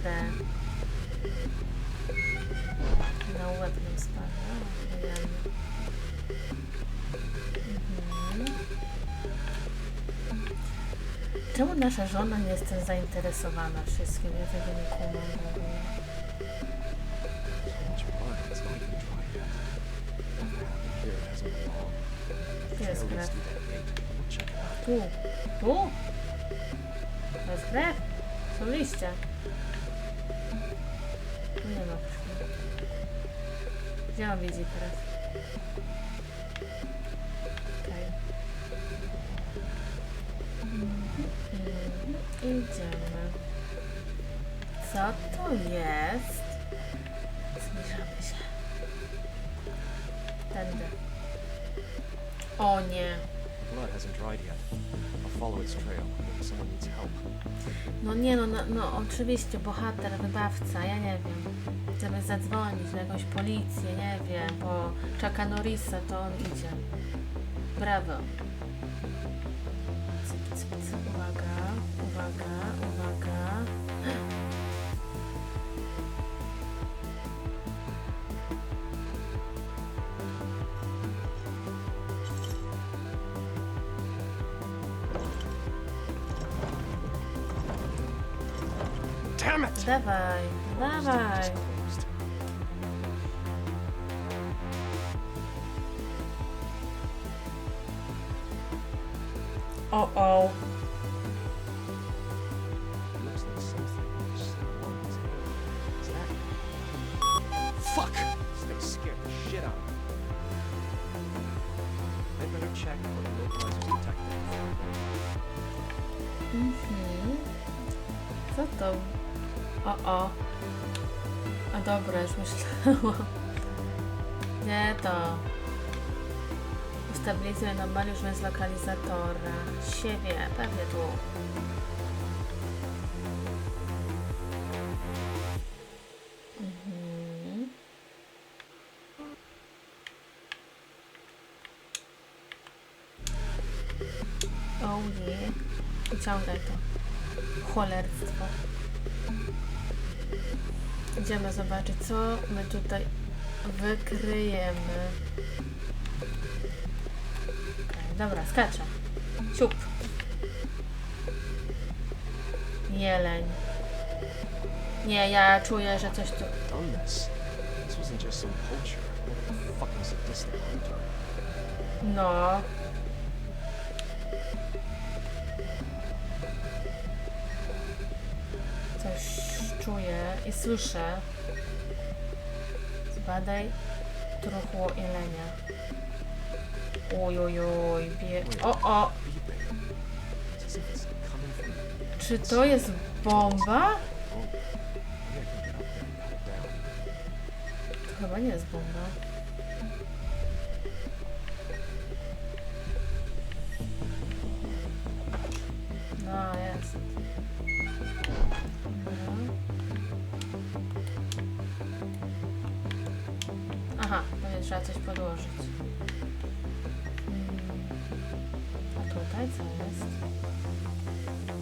kurde. Na łeb nam spada. Nie wiem. Mhm. Czemu nasza żona nie jest tym zainteresowana wszystkim? Ja tego nie kumam w ogóle. The Jest krew. Tu. Tu? To jest krew? Są liście. Gdzie on widzi krew? Okej. Mhm, Idziemy. Co to jest? Zbliżamy się. Tędy. O nie. Blood hasn't dried yet. I'll follow its trail. No nie no, no, no oczywiście, bohater, wybawca, ja nie wiem. Chcemy zadzwonić na jakąś policję, nie wiem, po Chucka Norrisa, to on idzie. Brawo. Cyp, cyp, cyp. Uwaga, uwaga, uwaga. Damn it! Dawaj, dawaj. Just closed. O, o. Looks like something is still on its head. Is that? Fuck! This thing scared the shit out of me. I better check what the localizer's detected. Mhm. Co to? O, o. A dobra, już myślałam. Nie to. Ustabilizuję anomalii używając lokalizatora. Siebie, pewnie tu. Mhm. Yeah. Wyciągaj to. Cholerstwo. Idziemy zobaczyć, co my tutaj wykryjemy. Dobra, skaczę. Siup. Jeleń. Nie, ja czuję, że coś tu... Done czuję i słyszę. Zbadaj truchło jelenia. Oj, oj, oj, bie... O, o! Czy to jest bomba? To chyba nie jest bomba. No, jest. Trzeba coś podłożyć. Mm. A tutaj co jest?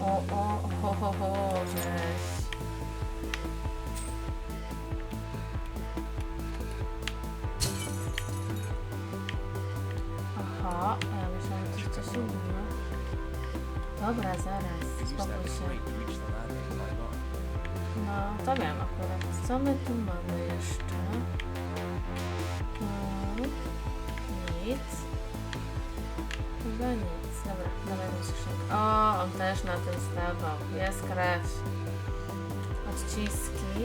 O, o, o, o, o, o, żeś. Aha, a ja myślałam, że to coś innego. Dobra, zaraz, spokój się. No, to wiem akurat. Co my tu mamy jeszcze? Nic. Chyba nic. Dobra, dawaj tą skrzynkę. O, on też na tym stawał. Jest krew. Odciski.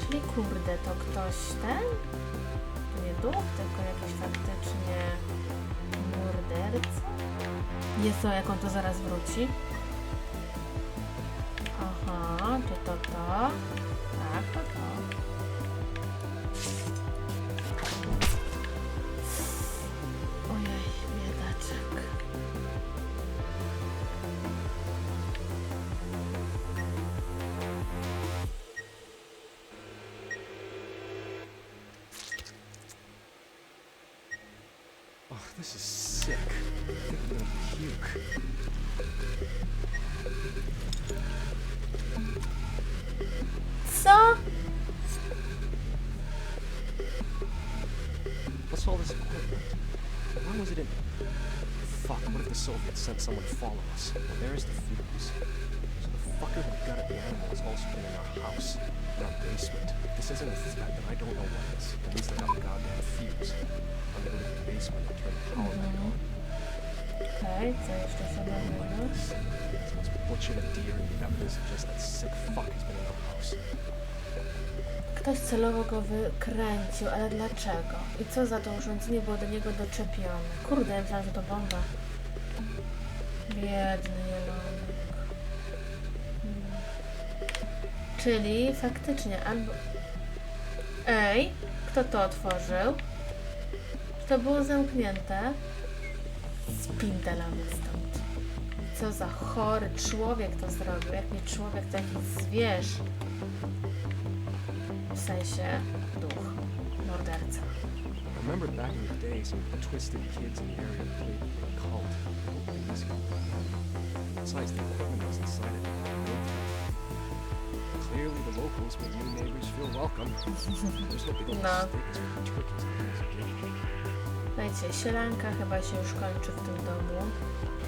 Czyli kurde, to ktoś ten? To nie duch, tylko jakiś faktycznie morderca? Jest to, jak on to zaraz wróci. Aha, to to to. Tak, to to. This is sick. I'm gonna puke. So? What's all this equipment? When was it in? Fuck, what if the Soviets sent someone to follow us? Well, there is the fuse. The fucker who gutted the animal has also in our house, in our basement. This isn't a threat, then I don't know what is. At least I got the goddamn fuse. I'm gonna go to the basement and turn the power back on. Okej, co jeszcze Like dowiemy? this. Someone's butchered a deer and the evidence suggests that sick fuck has been in our house. Ktoś celowo go wykręcił, ale dlaczego? I co za to urządzenie było do niego doczepione? Kurde, ja myślałam, że to bomba. Biedny Czyli faktycznie albo... Ej, kto to otworzył? To było zamknięte? Spindelamy stąd. Co za chory człowiek to zrobił. Jak nie człowiek, to jakiś zwierz. W sensie duch, morderca. Remember back in the day, some twisted kids in the area played a cult. Could Besides, the equipment was inside it. Słuchajcie, sielanka chyba się już kończy w tym domu.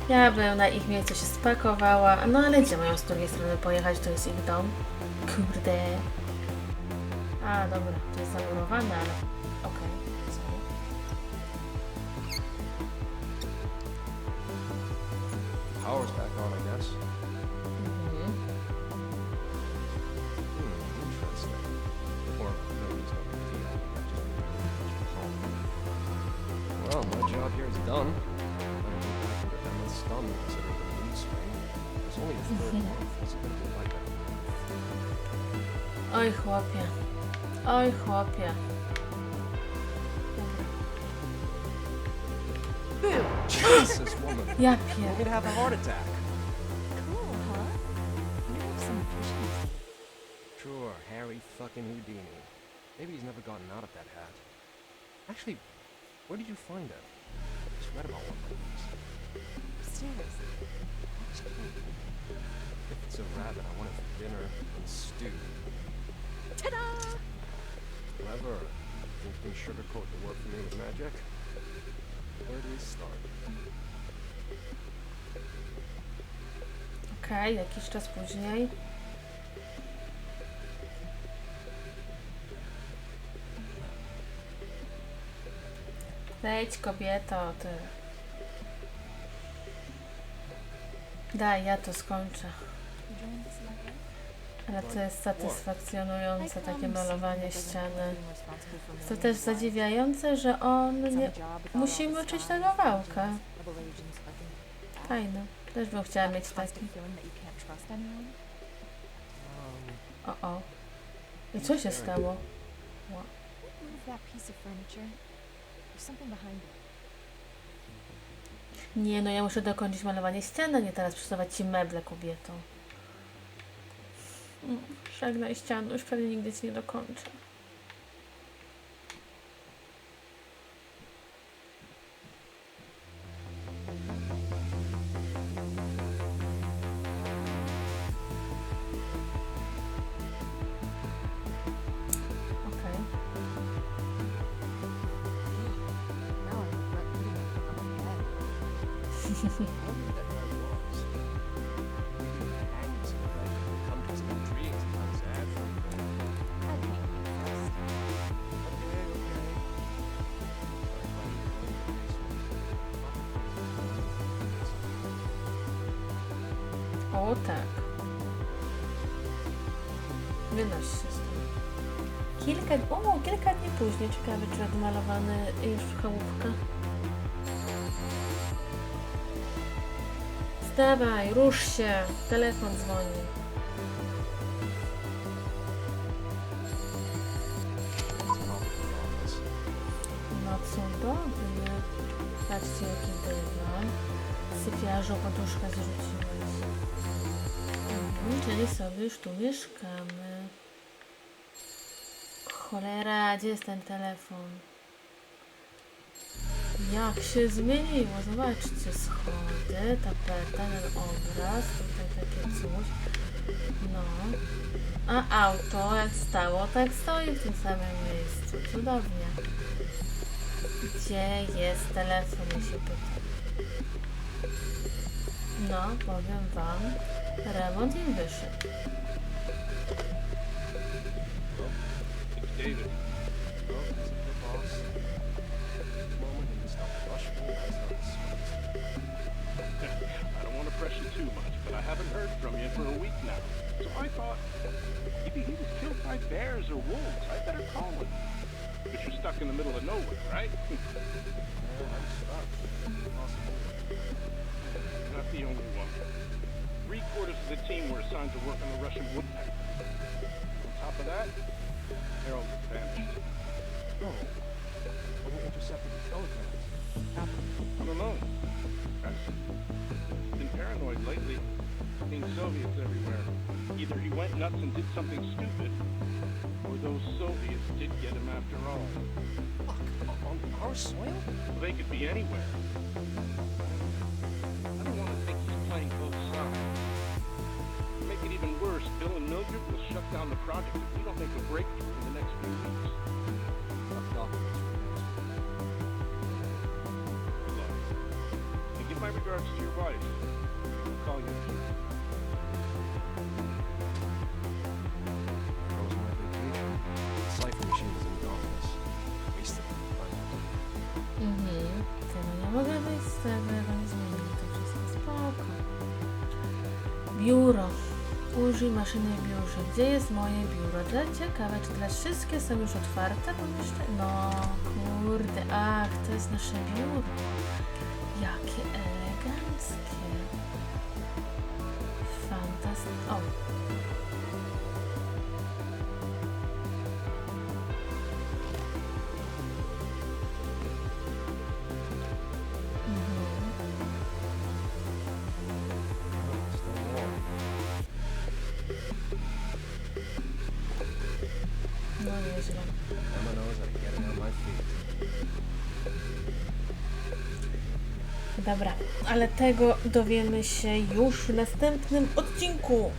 Ja bym na ich miejscu się spakowała, no ale gdzie mają z drugiej strony pojechać, to jest ich dom. Kurde. A, dobra, to jest zamurowane, ale okej. sorry. Power's back on, I guess. Oj, chłopie. Oj, chłopie. Jesus, woman. Ja You're pier... gonna have a heart attack. Cool, huh? You have some visions. Sure, Harry fucking Houdini. Maybe he's never gotten out of that hat. Actually, where did you find it? I just read about one like this. Upstairs. If it's a rabbit, I want it for dinner and stew. Ta-da! Clever. Think you can sugarcoat the work for me with magic? Where do we start? Okej, jakiś czas później. Wejdź kobieto, ty. Daj, ja to skończę. To jest satysfakcjonujące, takie malowanie ściany. To też zadziwiające, że on nie... musi moczyć na gawałkę. Fajne. Też bym chciała mieć taki. O, o. I co się stało? Nie, no ja muszę dokończyć malowanie ściany, a nie teraz przesuwać ci meble, kobieto. Żegnaj ścianu, już pewnie nigdy ci nie dokończę. Okej. O tak. Wynoś się stąd. Kilka, o, kilka dni później. Ciekawe, czy odmalowany już chałupka. Wstawaj, rusz się. Telefon dzwoni. No cudownie. Patrzcie, jaki dywan. Sypiarzu poduszkę zrzuciłeś. Czyli sobie już tu mieszkamy. Cholera, gdzie jest ten telefon? Jak się zmieniło, zobaczcie, schody, tapeta, ten obraz, tutaj takie coś. No. A auto, jak stało, tak stoi w tym samym miejscu. Cudownie. Gdzie jest telefon, ja się pytam. No, powiem wam, remont im wyszedł. I don't want to press you too much, but I haven't heard from you for a week now. So I thought maybe he was killed by bears or wolves. I better call him. But you're stuck in the middle of nowhere, right? Yeah, I'm stuck. Possible. You're not the only one. Three quarters of the team were assigned to work on the Russian woodpecker. On top of that, Harold vanished. Oh, no. When we intercepted the telegrams. Happened. I don't know. I've been paranoid lately. Seeing Soviets everywhere. Either he went nuts and did something stupid, or those Soviets did get him after all. Fuck. On our soil? They could be anywhere. I don't want to think he's playing both sides. To make it even worse, Bill and Mildred will shut down the project if we don't make a breakthrough in the next few weeks. Got the documents for next Good luck. And give my regards to your wife. I'll call you. Biuro. Użyj maszyny w biurze. Gdzie jest moje biuro? Dla ciekawe, czy teraz wszystkie są już otwarte pomieszczenia? No, kurde. Ach, to jest nasze biuro. Dobra, ale tego dowiemy się już w następnym odcinku.